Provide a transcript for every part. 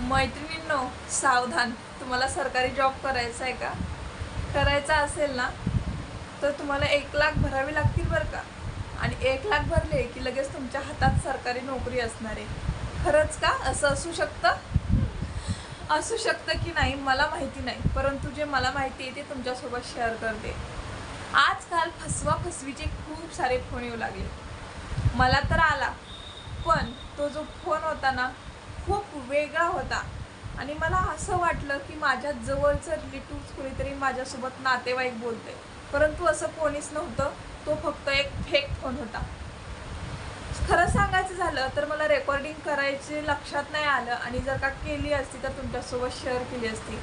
मैत्रिणींनो सावधान. तुम्हाला सरकारी जॉब करायचा आहे का? करायचा असेल ना तर तुम्हाला एक लाख भरावे लागतील बरं का? आणि एक लाख भरले की लगेच तुमच्या हातात सरकारी नोकरी असणार. आहे खरंच का? असं असू शकतं? असू शकतं की नाही मला माहिती नाही. परंतु जे मला माहिती आहे ते तुमच्यासोबत शेअर करते. आजकाल फसवा फसवीचे खूप सारे फोन येऊ लागले. मला तर आला पण तो जो फोन होता ना खूप वेगळा होता. आणि मला असं वाटलं की माझ्या जवळचं रिलेटिव्ह कुणीतरी माझ्यासोबत नातेवाईक बोलते परंतु असं कोणीच नव्हतं. तो फक्त एक फेक फोन होता. खरं सांगायचं झालं तर मला रेकॉर्डिंग करायचे लक्षात नाही आलं आणि जर का केली असती तर तुमच्यासोबत शेअर केली असती.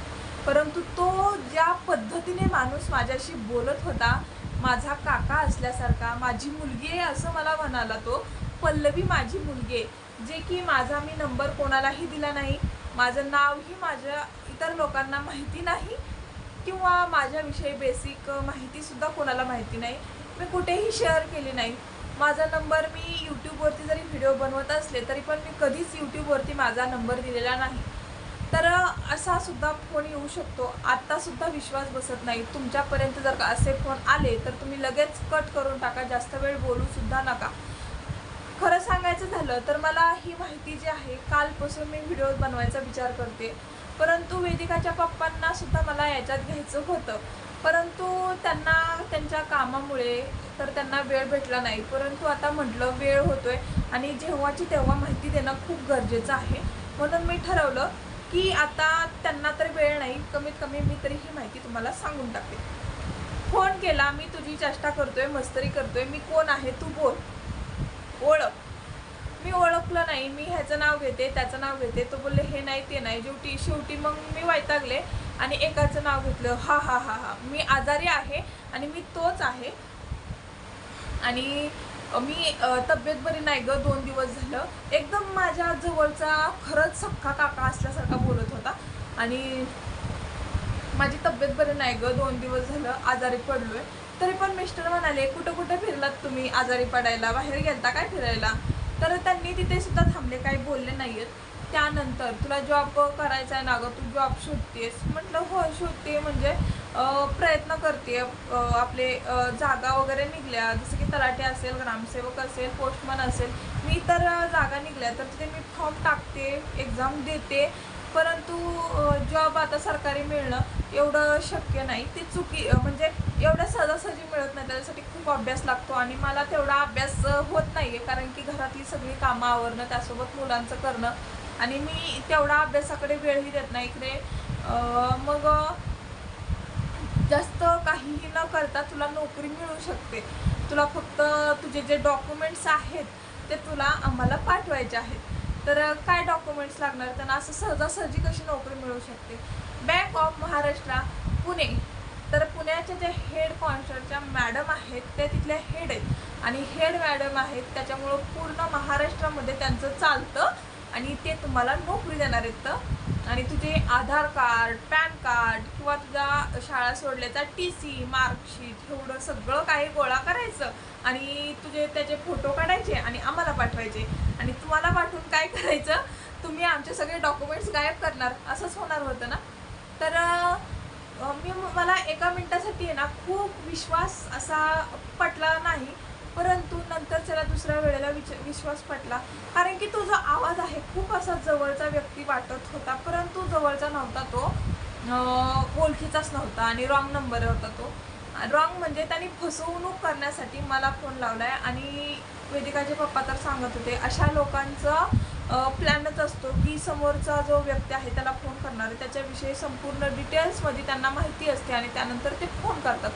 परंतु तो ज्या पद्धतीने माणूस माझ्याशी बोलत होता माझा काका असल्यासारखा माझी मुलगी आहे असं मला म्हणाला तो पल्लवी माझी मुलगी आहे जे की माझा मी नंबर कोणालाही दिला नाही माझं नावही माझ्या इतर लोकांना माहिती नाही किंवा माझ्याविषयी बेसिक माहितीसुद्धा कोणाला माहिती नाही. मी कुठेही शेअर केली नाही. माझा नंबर मी यूट्यूबवरती जरी व्हिडिओ बनवत असले तरी पण मी कधीच यूट्यूबवरती माझा नंबर दिलेला नाही. तर असा सुद्धा फोन येऊ शकतो. आत्तासुद्धा विश्वास बसत नाही. तुमच्यापर्यंत जर का असे फोन आले तर तुम्ही लगेच कट करून टाका. जास्त वेळ बोलूसुद्धा नका. खरं सांगायचं झालं तर मला ही माहिती जी आहे कालपासून मी व्हिडिओ बनवायचा विचार करते. परंतु वेदिकाच्या पप्पांना सुद्धा मला याच्यात घ्यायचं होतं. परंतु त्यांना त्यांच्या कामामुळे तर त्यांना वेळ भेटला नाही. परंतु आता म्हटलं वेळ होतोय आणि जेव्हाची तेव्हा माहिती देणं खूप गरजेचं आहे. म्हणून मी ठरवलं की आता त्यांना तर वेळ नाही कमीत कमी मी तरी ही माहिती तुम्हाला सांगून टाकते फोन केला मी तुझी चेष्टा करतोय मस्तरी करतोय मी कोण आहे तू बोल. ओळख. मी ओळखलं नाही मी ह्याचं नाव घेते त्याचं नाव घेते. तो बोलले हे नाही ते नाही. शेवटी शेवटी मग मी वैतागले आणि एकाचं नाव घेतलं. हा हा हा हा. मी आजारी आहे आणि मी तोच आहे. आणि मी तब्येत बरी नाही ग. दोन दिवस झालं. एकदम माझ्या जवळचा खरंच सख्खा काका असल्यासारखा बोलत होता. आणि माझी तब्येत बरी नाही ग. दोन दिवस झालं. आजारी पडलो आहे तरी पण मिस्टर म्हणाले कुठं कुठं फिरलात तुम्ही? आजारी पडायला बाहेर गेलता काय फिरायला? तर त्यांनी तिथे सुद्धा थांबले काही बोलले नाही आहेत त्यानंतर तुला जॉब करायचा आहे ना गं? तू जॉब शोधतेस? म्हटलं हो शोधते म्हणजे प्रयत्न करते आपले जागा वगैरे निघल्या. जसं की तलाठी असेल ग्रामसेवक असेल पोस्टमन असेल. मी तर जागा निघल्या. तर तिथे मी फॉर्म टाकते एक्झाम देते. परंतु जॉब आता सरकारी मिळणं एवढं शक्य नाही. ती चुकी म्हणजे एवढ्या सहजासहजी मिळत नाही त्याच्यासाठी खूप अभ्यास लागतो. आणि मला तेवढा अभ्यास होत नाही आहे कारण की घरातली सगळी कामं आवरणं त्यासोबत मुलांचं करणं. आणि मी तेवढा अभ्यासाकडे वेळही देत नाही इकडे. मग जास्त काहीही न करता तुला नोकरी मिळू शकते. तुला फक्त तुझे जे डॉक्युमेंट्स आहेत ते तुला आम्हाला पाठवायचे आहेत. तर काय डॉक्युमेंट्स लागणार? त्यांना असं सहजासहजी कशी नोकरी मिळू शकते? बँक ऑफ महाराष्ट्र पुणे तर पुण्याच्या ज्या हेड कॉन्स्टरच्या मॅडम आहेत त्या तिथल्या हेड आहेत. आणि हेड मॅडम आहेत त्याच्यामुळं पूर्ण महाराष्ट्रामध्ये त्यांचं चालतं आणि ते तुम्हाला नोकरी देणार आहेत. तर आणि तुझे आधार कार्ड पॅन कार्ड किंवा तुझा शाळा सोडल्याचा टी सी मार्कशीट एवढं सगळं काही गोळा करायचं आणि तुझे त्याचे फोटो काढायचे आणि आम्हाला पाठवायचे. आणि तुम्हाला पाठवून काय करायचं? तुम्ही आमचे सगळे डॉक्युमेंट्स गायब करणार. असंच होणार होतं ना? तर मी मला एका मिनटासाठी आहे ना खूप विश्वास असा पटला नाही. परंतु नंतर त्याला दुसऱ्या वेळेला विच विश्वास पटला. कारण की तो जो आवाज आहे खूप असा जवळचा व्यक्ती वाटत होता. परंतु जवळचा नव्हता तो. ओळखीचाच नव्हता आणि रॉंग नंबर होता तो. रॉंग म्हणजे त्यांनी फसवणूक करण्यासाठी मला फोन लावला आहे आणि वेदिकाचे पप्पा तर सांगत होते अशा लोकांचा प्लॅनच असतो की समोरचा जो व्यक्ती आहे त्याला फोन करणार आहे. त्याच्याविषयी संपूर्ण डिटेल्समध्ये त्यांना माहिती असते आणि त्यानंतर ते फोन करतात.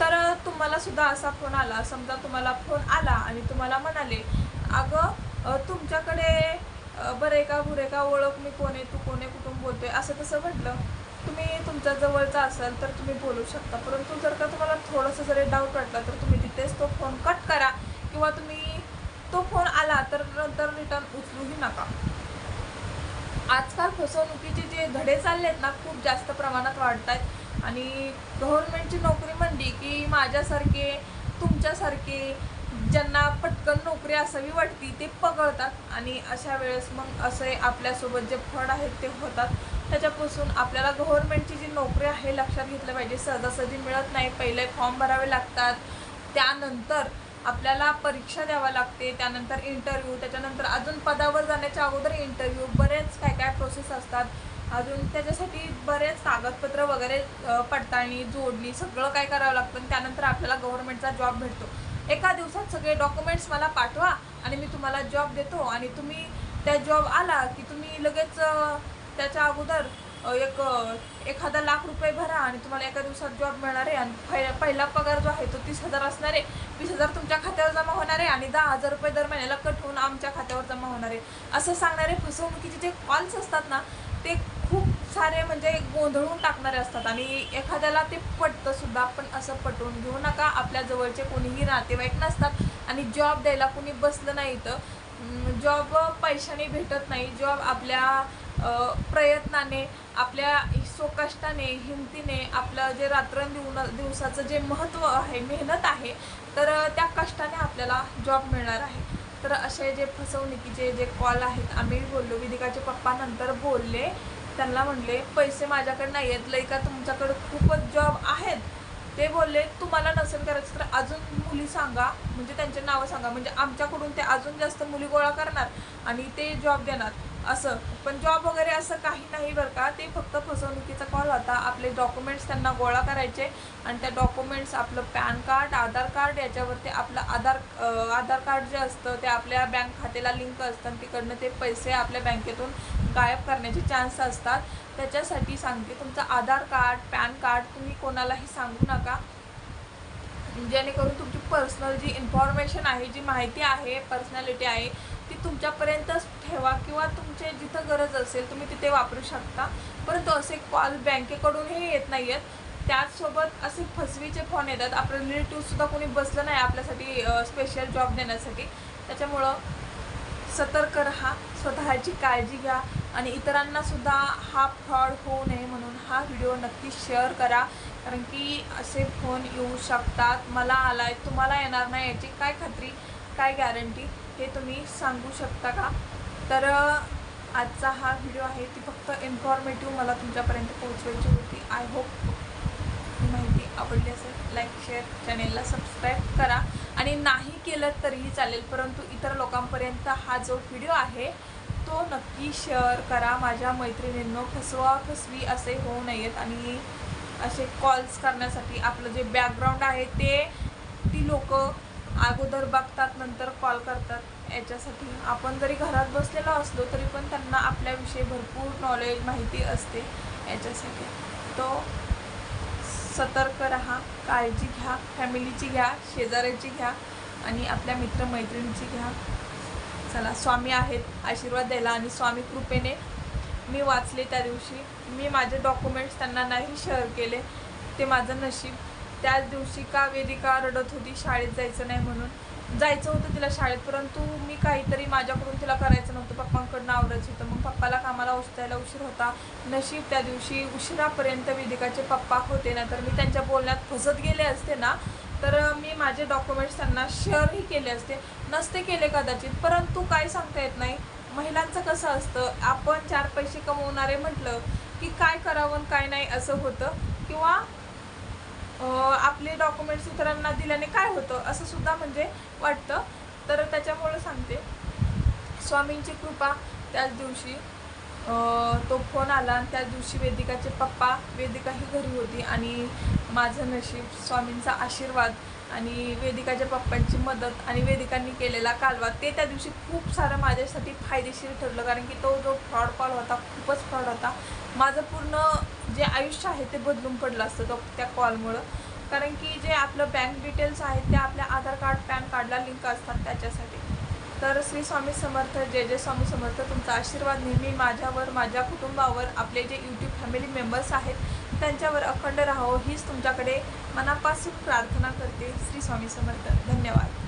तर तुम्हाला सुद्धा असा फोन आला. समजा तुम्हाला फोन आला आणि तुम्हाला म्हणाले अगं तुमच्याकडे बरे का बुरे का ओळख मी कोण आहे? तू कोण आहे? कुठून बोलतोय? असं तसं म्हटलं. तुम्ही तुमच्या जवळचा असाल तर तुम्ही बोलू शकता. परंतु जर का तुम्हाला थोडंसं जरी डाऊट वाटला तर तुम्ही तिथेच तो फोन कट करा. किंवा तुम्ही तो फोन आला तर नंतर रिटर्न उचलूही नका. आजकाल फसवणुकीचे जे धडे चालले आहेत ना खूप जास्त प्रमाणात वाढत आहेत आणि गव्हर्नमेंटची नोकरी होती की माझ्यासारखे तुमच्यासारखे ज्यांना पटकन नोकरी असावी वाटती ते पकडतात. आणि अशा वेळेस मग असे आपल्यासोबत जे फड आहेत ते होतात. त्याच्यापासून आपल्याला गव्हर्नमेंटची जी नोकरी आहे लक्षात घेतलं पाहिजे. सहजासहजी मिळत नाही. पहिले फॉर्म भरावे लागतात. त्यानंतर आपल्याला परीक्षा द्यावा लागते. त्यानंतर इंटरव्ह्यू त्याच्यानंतर अजून पदावर जाण्याच्या अगोदर इंटरव्ह्यू बरेच काय काय प्रोसेस असतात. अजून त्याच्यासाठी बरेच कागदपत्र वगैरे पडताळणी जोडणी सगळं काय करावं लागतं आणि त्यानंतर आपल्याला गव्हर्नमेंटचा जॉब भेटतो. एका दिवसात सगळे डॉक्युमेंट्स मला पाठवा आणि मी तुम्हाला जॉब देतो आणि तुम्ही त्या जॉब आला की तुम्ही लगेच त्याच्या अगोदर एक एखादा लाख रुपये भरा आणि तुम्हाला एका दिवसात जॉब मिळणार आहे. आणि पहिला पगार जो आहे तो तीस हजार असणार आहे. वीस हजार तुमच्या खात्यावर जमा होणार आहे आणि दहा हजार रुपये दर महिन्याला कट होऊन आमच्या खात्यावर जमा होणार आहे. असं सांगणारे फसवणुकीचे जे कॉल्स असतात ना ते सारे म्हणजे गोंधळून टाकणारे असतात. आणि एखाद्याला ते पटतं सुद्धा पण असं पटवून घेऊ नका. आपल्या जवळचे कोणीही नातेवाईक नसतात आणि जॉब द्यायला कोणी बसलं नाही तर जॉब पैशाने भेटत नाही. जॉब आपल्या प्रयत्नाने आपल्या सोकष्टाने हिमतीने आपलं जे रात्रंदिव दिवसाचं जे महत्त्व आहे मेहनत आहे तर त्या कष्टाने आपल्याला जॉब मिळणार आहे. तर असे जे फसवणुकीचे जे कॉल आहेत आम्ही बोललो विधिकाचे पप्पा नंतर बोलले. त्यांना म्हणले पैसे माझ्याकडे नाही आहेत लई का तुमच्याकडे खूपच जॉब आहेत. ते बोलले तुम्हाला नसेल करायचं तर अजून मुली सांगा म्हणजे त्यांचे नावं सांगा म्हणजे आमच्याकडून ते अजून जास्त मुली गोळा करणार आणि ते जॉब देणार. असं. पण जॉब वगैरे असं काही नाही बरं का. ते फक्त फसवणुकीचा कॉल होता. आपले डॉक्युमेंट्स त्यांना गोळा करायचे आणि त्या डॉक्युमेंट्स आपलं पॅन कार्ड आधार कार्ड याच्यावरती आपलं आधार आधार कार्ड जे असतं ते आपल्या बँक खात्याला लिंक असतं आणि तिकडनं ते पैसे आपल्या बँकेतून गायब करण्याचे चान्स असतात. त्याच्यासाठी सांगते तुमचं आधार कार्ड पॅन कार्ड तुम्ही कोणालाही सांगू नका. जेणेकरून तुमची पर्सनल जी इन्फॉर्मेशन आहे जी माहिती आहे पर्सनॅलिटी आहे ती तुमच्यापर्यंतच ठेवा किंवा तुमचे जिथं गरज असेल तुम्ही तिथे वापरू शकता. परंतु असे कॉल बँकेकडूनही येत नाही आहेत त्याचसोबत असे फसवीचे फोन येतात. आपलं रिलेटिव्हसुद्धा कोणी बसलं नाही आपल्यासाठी स्पेशल जॉब देण्यासाठी. त्याच्यामुळं सतर्क राहा स्वतःची काळजी घ्या. आणि इतरांना सुद्धा हा फ्रॉड होऊ नये म्हणून हा व्हिडिओ नक्की शेअर करा. कारण की असे फोन येऊ शकतात. मला आला आहे तुम्हाला येणार नाही याची काय खात्री काय गॅरंटी हे तुम्ही सांगू शकता का? तर आजचा हा व्हिडिओ आहे ती फक्त इन्फॉर्मेटिव्ह मला तुमच्यापर्यंत पोहोचवायची होती. आय होप ही माहिती आवडली असेल लाईक शेअर चॅनेलला सबस्क्राईब करा. आणि नाही केलं तरीही चालेल परंतु इतर लोकांपर्यंत हा जो व्हिडिओ आहे तो नक्की शेअर करा. माझ्या मैत्रिणींनो फसवा फसवी असे होऊ नयेत. आणि असे कॉल्स करण्यासाठी आपलं जे बॅकग्राऊंड आहे ते ती लोक अगोदर बघतात नंतर कॉल करतात. याच्यासाठी आपण जरी घरात बसलेलो असलो तरी पण त्यांना आपल्याविषयी भरपूर नॉलेज माहिती असते. याच्यासाठी तो सतर्क राहा काळजी घ्या फॅमिलीची घ्या शेजाऱ्याची घ्या आणि आपल्या मित्रमैत्रिणीची घ्या. माणसाला स्वामी आहेत आशीर्वाद द्यायला आणि स्वामी कृपेने मी वाचले त्या दिवशी. मी माझे डॉक्युमेंट्स त्यांना नाही शेअर केले ते माझं नशीब. त्याच दिवशी का वेदिका रडत होती शाळेत जायचं नाही म्हणून. जायचं होतं तिला शाळेत परंतु मी काहीतरी माझ्याकडून तिला करायचं नव्हतं. पप्पांकडनं आवरायचं होतं. मग पप्पाला कामाला उचलायला उशीर होता. नशीब त्या दिवशी उशिरापर्यंत वेदिकाचे पप्पा होते ना तर मी त्यांच्या बोलण्यात फसत गेले असते ना. तर मी माझे डॉक्युमेंट्स त्यांना शेअरही केले असते. नसते केले कदाचित परंतु काय सांगता येत नाही. महिलांचं कसं असतं आपण चार पैसे कमवणारे म्हटलं की काय करावं आणि काय नाही असं होतं. किंवा आपले डॉक्युमेंट्स इतरांना दिल्याने काय होतं असं सुद्धा म्हणजे वाटतं. तर त्याच्यामुळं सांगते. स्वामींची कृपा त्याच दिवशी तो फोन आला आणि त्याच दिवशी वेदिकाचे पप्पा वेदिकाही घरी होती आणि माझं नशीब स्वामींचा आशीर्वाद आणि वेदिकाच्या पप्पांची मदत आणि वेदिकांनी केलेला कालवा ते त्या दिवशी खूप सारं माझ्यासाठी फायदेशीर ठरलं. कारण की तो जो फ्रॉड कॉल होता खूपच फ्रॉड होता माझं पूर्ण जे आयुष्य आहे ते बदलून पडलं असतं तो त्या कॉलमुळं. कारण की जे आपलं बँक डिटेल्स आहेत ते आपल्या आधार कार्ड पॅन कार्डला लिंक असतात त्याच्यासाठी. तर श्री स्वामी समर्थ जय जय स्वामी समर्थ तुमचा आशीर्वाद नेहमी माझ्यावर माझ्या कुटुंबावर आपले जे यूट्यूब फॅमिली मेंबर्स आहेत त्यांच्यावर अखंड राहावं हीच तुमच्याकडे मनापासून प्रार्थना करते श्री स्वामी समर्थ. धन्यवाद.